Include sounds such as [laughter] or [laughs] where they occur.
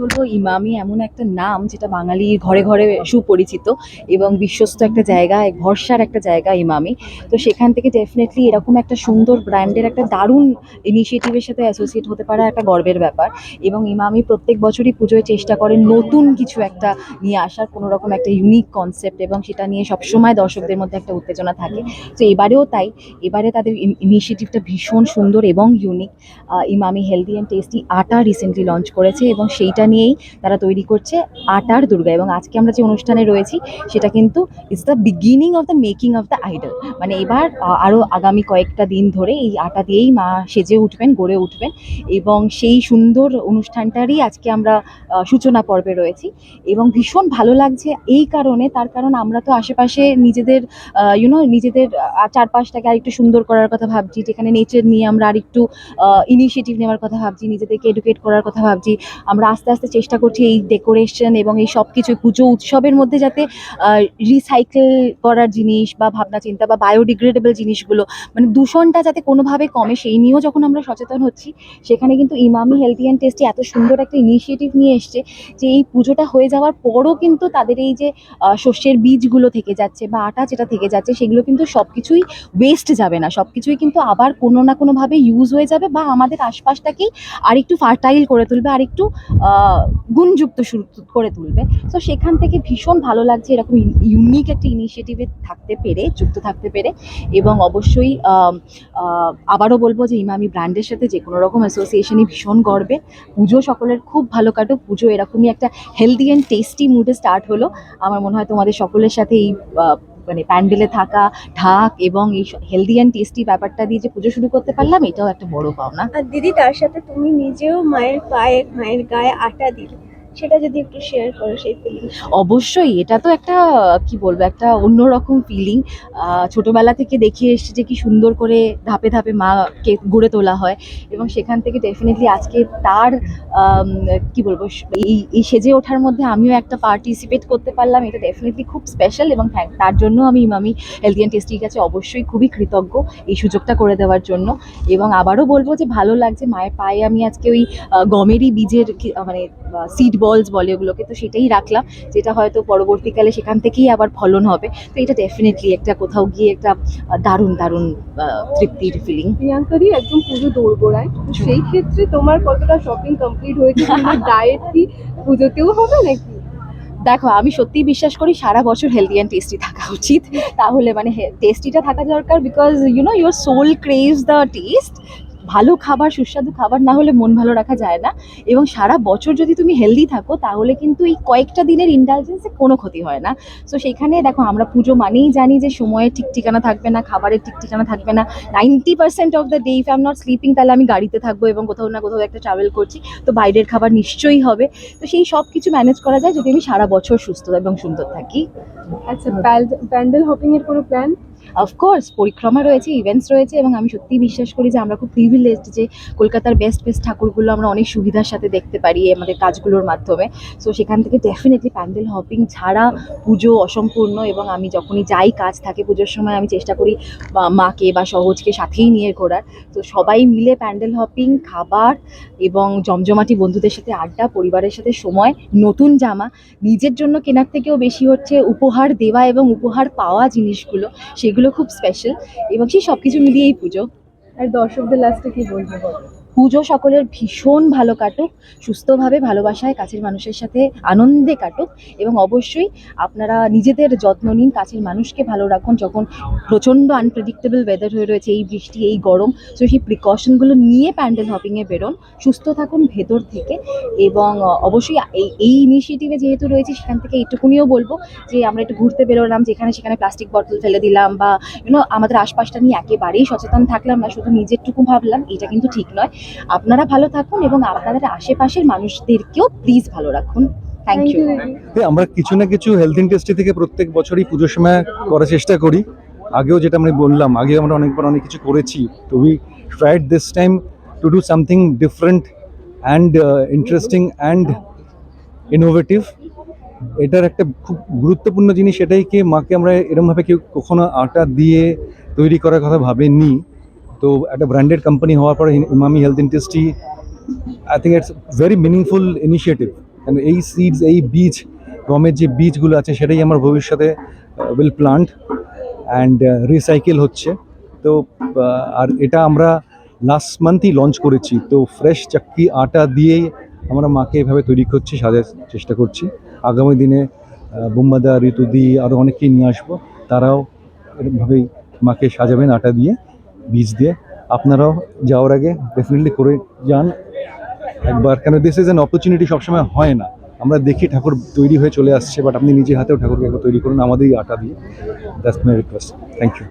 বলব, ইমামি এমন একটা নাম যেটা বাঙালির ঘরে ঘরে সুপরিচিত এবং বিশ্বস্ত একটা জায়গা, এক ভরসার একটা জায়গা ইমামি। তো সেখান থেকে ডেফিনেটলি এরকম একটা সুন্দর ব্র্যান্ডের একটা দারুণ ইনিশিয়েটিভের সাথে অ্যাসোসিয়েট হতে পারা একটা গর্বের ব্যাপার। এবং ইমামি প্রত্যেক বছরই পুজোয় চেষ্টা করেন নতুন কিছু একটা নিয়ে আসার, কোনো রকম একটা ইউনিক কনসেপ্ট এবং সেটা নিয়ে সবসময় দর্শকদের মধ্যে একটা উত্তেজনা থাকে। তো এবারেও তাই। এবারে তাদের ইনিশিয়েটিভটা ভীষণ সুন্দর এবং unique Emami healthy and tasty আটা রিসেন্টলি লঞ্চ করেছে এবং সেইটা নিয়েই তারা তৈরি করছে আটার দুর্গা এবং আজকে আমরা যে অনুষ্ঠানে রয়েছি, সেটা কিন্তু it's the beginning of the making of the idol মানে এবার আরও আগামী কয়েকটা দিন ধরে এই আটা দিয়েই মা সেজে উঠবেন, গড়ে উঠবেন এবং সেই সুন্দর অনুষ্ঠানটারই আজকে আমরা সূচনা পর্বে রয়েছি এবং ভীষণ ভালো লাগছে এই কারণে, তার কারণ আমরা তো আশেপাশে নিজেদের ইউনো নিজেদের চারপাশটাকে আরেকটু সুন্দর করার কথা ভাবছি, যেখানে নেচার নিয়ে আমরা আরেকটু ইনিশিয়েটিভ নেওয়ার কথা ভাবছি, নিজেদেরকে এডুকেট করার কথা ভাবছি, আমরা আস্তে আস্তে চেষ্টা করছি এই ডেকোরেশন এবং এই সব কিছু পুজো উৎসবের মধ্যে যাতে রিসাইকেল করার জিনিস বা ভাবনা চিন্তা বা বায়োডিগ্রেডেবল জিনিসগুলো মানে দূষণটা যাতে কোনোভাবে কমে সেই নিয়েও যখন আমরা সচেতন হচ্ছি, সেখানে কিন্তু ইমামি হেলথি অ্যান্ড টেস্টি এত সুন্দর একটা ইনিশিয়েটিভ নিয়ে এসছে যে এই পুজোটা হয়ে যাওয়ার পরও কিন্তু তাদের এই যে শস্যের বীজগুলো থেকে যাচ্ছে বা আটা যেটা থেকে যাচ্ছে, সেগুলো কিন্তু সব কিছুই ওয়েস্ট যাবে না। সব কিছুই কিন্তু আবার কোনো না কোনোভাবে ইউজ হয়ে যাবে বা আমাদের আশপাশটাকেই আরেকটু ফার্টাইল করে তুলবে, আরেকটু গুণযুক্ত শুরু করে তুলবে। তো সেখান থেকে ভীষণ ভালো লাগছে এরকম ইউনিক একটা ইনিশিয়েটিভে থাকতে পেরে, যুক্ত থাকতে পেরে। এবং অবশ্যই আবারও বলব যে ইমামি ব্র্যান্ডের সাথে যে কোনো রকম অ্যাসোসিয়েশনই ভীষণ গর্বে পুজো সকলের খুব ভালো কাটুক। পুজো এরকমই একটা হেলদি অ্যান্ড টেস্টি মুডে স্টার্ট হলো। আমার মনে হয় তোমাদের সকলের সাথে এই মানে প্যান্ডেলে থাকা, ঢাক এবং এই হেলদি অ্যান্ড টেস্টি ব্যাপারটা দিয়ে যে পুজো শুরু করতে পারলাম, এটাও একটা বড় পাওনা। আর দিদি, তার সাথে তুমি নিজেও মায়ের পায়ে, মায়ের গায়ে আটা দিলে। সেটা যদি একটু শেয়ার করো সেই ফিলিং অবশ্যই, এটা তো একটা, কি বলব, একটা অন্যরকম ফিলিং ছোটবেলা থেকে দেখে এসেছি যে কি সুন্দর করে ধাপে ধাপে মাকে গড়ে তোলা হয় এবং সেখান থেকে ডেফিনেটলি আজকে তার কি বলব এই এই সেজে ওঠার মধ্যে আমিও একটা পার্টিসিপেট করতে পারলাম। এটা ডেফিনেটলি খুব স্পেশাল এবং thank- তার জন্য আমি ইমামি হেলদি অ্যান্ড টেস্টির কাছে অবশ্যই খুবই কৃতজ্ঞ এই সুযোগটা করে দেওয়ার জন্য। এবং আবারও বলব যে ভালো লাগছে, মায়ের পায়ে আমি আজকে ওই গমেরই বীজের কি- সিড বলস বলে ওগুলোকে তো সেটাই রাখলাম। যেটা হয়তো পরবর্তীকালে সেখান থেকেই আবার ফলন হবে। তো এটা ডেফিনেটলি একটা কোথাও গিয়ে একটা দারুণ দারুণ তৃপ্তির ফিলিং প্রিয়াঙ্কাদি একদম পুজো দৌড়গোড়ায় তো সেই ক্ষেত্রে তোমার কতটা শপিং কমপ্লিট হয়েছে? [laughs] তোমার ডায়েট কি পুজোতেও হবে নাকি? দেখো আমি সত্যিই বিশ্বাস করি সারা বছর হেলদি অ্যান্ড টেস্টি থাকা উচিত। তাহলে মানে টেস্টিটা থাকা দরকার because you know your soul craves the taste ভালো খাবার, সুস্বাদু খাবার না হলে মন ভালো রাখা যায় না। এবং সারা বছর যদি তুমি হেলদি থাকো, তাহলে কিন্তু এই কয়েকটা দিনের ইন্ডালজেন্সে কোনো ক্ষতি হয় না। সো সেখানে দেখো, আমরা পুজো মানেই জানি যে সময়ের ঠিক ঠিকানা থাকবে না, খাবারের ঠিক ঠিকানা থাকবে না। Ninety percent of the day if I am not sleeping তাহলে আমি গাড়িতে থাকব এবং কোথাও না কোথাও একটা ট্রাভেল করছি। তো বাইরের খাবার নিশ্চয়ই হবে। তো সেই সব কিছু ম্যানেজ করা যায় যদি আমি সারা বছর সুস্থ এবং সুন্দর থাকি। আচ্ছা প্যান্ডেল হপিং এর কোনো প্ল্যান অফকোর্স পরিক্রমা রয়েছে ইভেন্টস রয়েছে এবং আমি সত্যিই বিশ্বাস করি যে আমরা খুব প্রিভিলেজড যে কলকাতার বেস্ট বেস্ট ঠাকুরগুলো আমরা অনেক সুবিধার সাথে দেখতে পারি আমাদের কাজগুলোর মাধ্যমে। সো সেখান থেকে ডেফিনেটলি প্যান্ডেল হপিং ছাড়া পুজো অসম্পূর্ণ এবং আমি যখনই যাই কাজ থাকে পুজোর সময় আমি চেষ্টা করি মাকে বা সহজকে সাথেই নিয়ে ঘোরার। তো সবাই মিলে প্যান্ডেল হপিং খাবার এবং জমজমাটি বন্ধুদের সাথে আড্ডা, পরিবারের সাথে সময়, নতুন জামা, নিজের জন্য কেনার থেকেও বেশি হচ্ছে উপহার দেওয়া এবং উপহার পাওয়া জিনিসগুলো। সেগুলো খুব স্পেশাল এবং সেই সব কিছু এই পুজো আর দর্শকদের লাস্টে কি বলব বলো? পুজো সকলের ভীষণ ভালো কাটুক, সুস্থভাবে ভালোবাসায় কাছের মানুষের সাথে আনন্দে কাটুক এবং অবশ্যই আপনারা নিজেদের যত্ন নিন, কাছের মানুষকে ভালো রাখুন। যখন প্রচণ্ড আনপ্রেডিক্টেবল ওয়েদার হয়ে রয়েছে, এই বৃষ্টি, এই গরম, তো সেই প্রিকশনগুলো নিয়ে প্যান্ডেল হপিংয়ে বেরোন। সুস্থ থাকুন ভেতর থেকে এবং অবশ্যই এই এই ইনিশিয়েটিভে যেহেতু রয়েছে, সেখান থেকে এইটুকুনিও বলব যে, আমরা একটু ঘুরতে বেরোলাম, যেখানে সেখানে প্লাস্টিক বটল ফেলে দিলাম বা ইউনো আমাদের আশপাশটা নিয়ে একেবারেই সচেতন থাকলাম না, শুধু নিজেরটুকু ভাবলাম, এটা কিন্তু ঠিক নয়। আপনারা ভালো থাকুন এবং আপনাদের আশেপাশের মানুষদেরকেও প্লিজ ভালো রাখুন। থ্যাংক ইউ আমরা কিছু না কিছু হেলথ ইন্ডাস্ট্রি থেকে প্রত্যেক বছরই পুজোর সময় করার চেষ্টা করি। আগেও যেটা আমি বললাম আগে আমরা অনেকবার অনেক কিছু করেছি। তো we tried this time to do something different and interesting and innovative এটার একটা খুব গুরুত্বপূর্ণ জিনিস এটাই কি মাকে আমরা এরমভাবে কেউ কখনো আটা দিয়ে তৈরি করার কথা ভাবেনি তো একটা ব্র্যান্ডেড কোম্পানি হওয়ার পরে Emami health industry I think it's very meaningful initiative কারণ এই সিডস এই বীজ, গমের যে বীজগুলো আছে, সেটাই আমার ভবিষ্যতে উইল প্লান্ট অ্যান্ড রিসাইকেল হচ্ছে। তো আর এটা আমরা লাস্ট মান্থই লঞ্চ করেছি। তো ফ্রেশ চাক্কি আটা দিয়েই আমরা মাকে এভাবে তৈরি করছি, সাজার চেষ্টা করছি। আগামী দিনে বুম্বাদা, ঋতুদি আরও অনেককেই নিয়ে আসব। তারাও এরকমভাবেই মাকে সাজাবেন, আটা দিয়ে। বীজ দিয়ে। আপনারাও যাওয়ার আগে ডেফিনেটলি করে যান। একবার, কেন দিস ইজ অ্যান অপরচুনিটি সবসময় হয় না। আমরা দেখি ঠাকুর তৈরি হয়ে চলে আসছে বাট আপনি নিজে হাতেও ঠাকুরকে তৈরি করুন, আমাদেরই আটা দিয়ে। That's my request thank you